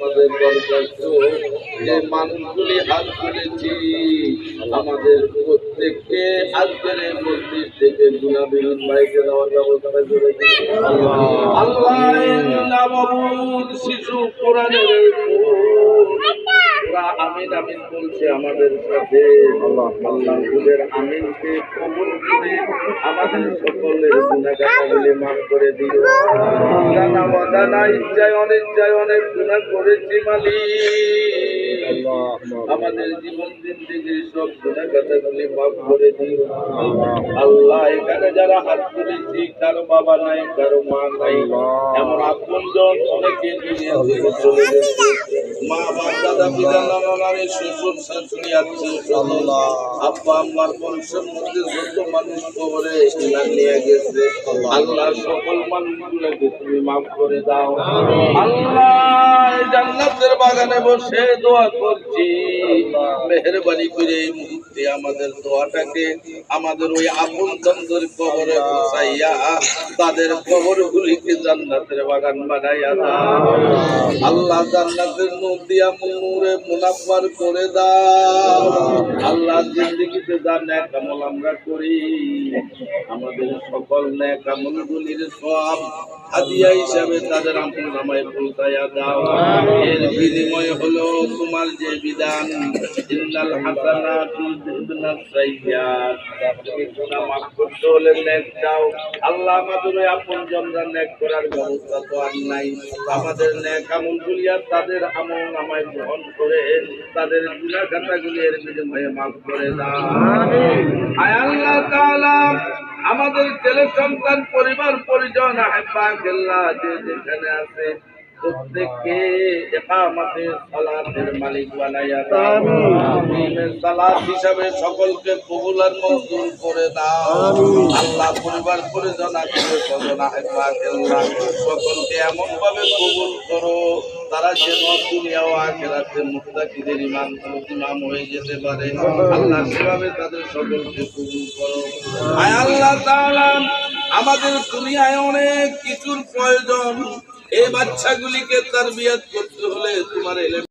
আমাদের দরখাস্ত যে মানুষগুলি হাত তুলেছি আমাদের প্রত্যেককে হাত ধরে মসজিদ থেকে গুণাবিহীন বাইকে দেওয়ার ব্যবস্থা করে। আল্লাহ শিশু কোরআনের ওরা আমিন আমিন বলছে আমাদের সাথে। আল্লাহ। আল্লাহ আমিনকে কবুল করে আমাদের সকলের গুণাগাতাগুলি মাফ করে দিও। জানা অজানা ইচ্ছায় অনিচ্ছায় অনেক গুণা করেছি মালিক। আমাদের জীবন জিন্দিগি সব গুণাগাতাগুলি মাফ করে দিও। আল্লাহ। এখানে যারা হাত তুলেছি কারও বাবা নাই কারও মা নাই। এমন আপনজন অনেকে চলে গেছে। মা বাপ দাদা পিতা নানা নানি শ্বশুর শাশুড়ি আত্মীয় স্বজন আব্বা আম্মার বংশের মধ্যে যত মানুষ কবরে ইমান নিয়ে গেছে আল্লাহ সকল মানুষগুলোকে তুমি মাফ করে দাও। আল্লাহ জান্নাতের বাগানে বসে দোয়া করছি। মেহরবানি করে এই মুহূর্তে আমাদের দোয়াটাকে আমাদের ওই আপন চন্দ্রের কবরে বসাইয়া তাদের কবরগুলিকে জান্নাতের বাগান বানাইয়া দাও। আল্লাহ জান্নাতের নদিয়া মুরে মুনাফার করে দাও। আল্লাহ জিন্দগিতে যা ন্যাক আমল আমরা করি, আমাদের সকল ন্যাক আমলগুলির সব হাদিয়া হিসাবে তাদের আমল নামায় পৌঁছাইয়া দাও। এর বিনিময় হলো তোমার যে বিধান। ইন্নাল তুমি মাফ করতে হলে নেক দাও আল্লাহ আমাদের আপন জনরা নেক করার ব্যবস্থা তো আর নাই। আমাদের নেক আমলগুলি আর তাদের আমল নামায় গ্রহণ করে, তাদের এর বিনিময়ে মাফ করে দাও। আয় আল্লাহ তাআলা, আমাদের ছেলে সন্তান, পরিবার, পরিজন আহেবা গেল্লা যে যেখানে আছে প্রত্যেককে একামতে সালাতের মালিক বানাইয়া দাও। সালাত হিসাবে সকলকে কবুল আর মঞ্জুর করে দাও। আল্লাহ পরিবার পরিজন আত্মীয় স্বজন গেল্লা সকলকে এমন ভাবে কবুল করো তারা যেন দুনিয়া ও আখেরাতে মুত্তাকিদের ইমান ইমাম হয়ে যেতে পারে। আল্লাহ সেভাবে তাদের সকলকে কবুল করো। আয় আল্লাহ তাআলা আমাদের দুনিয়ায় অনেক কিছুর প্রয়োজন। এই বাচ্চাগুলিকে তারবিয়াত করতে হলে তোমার এলেম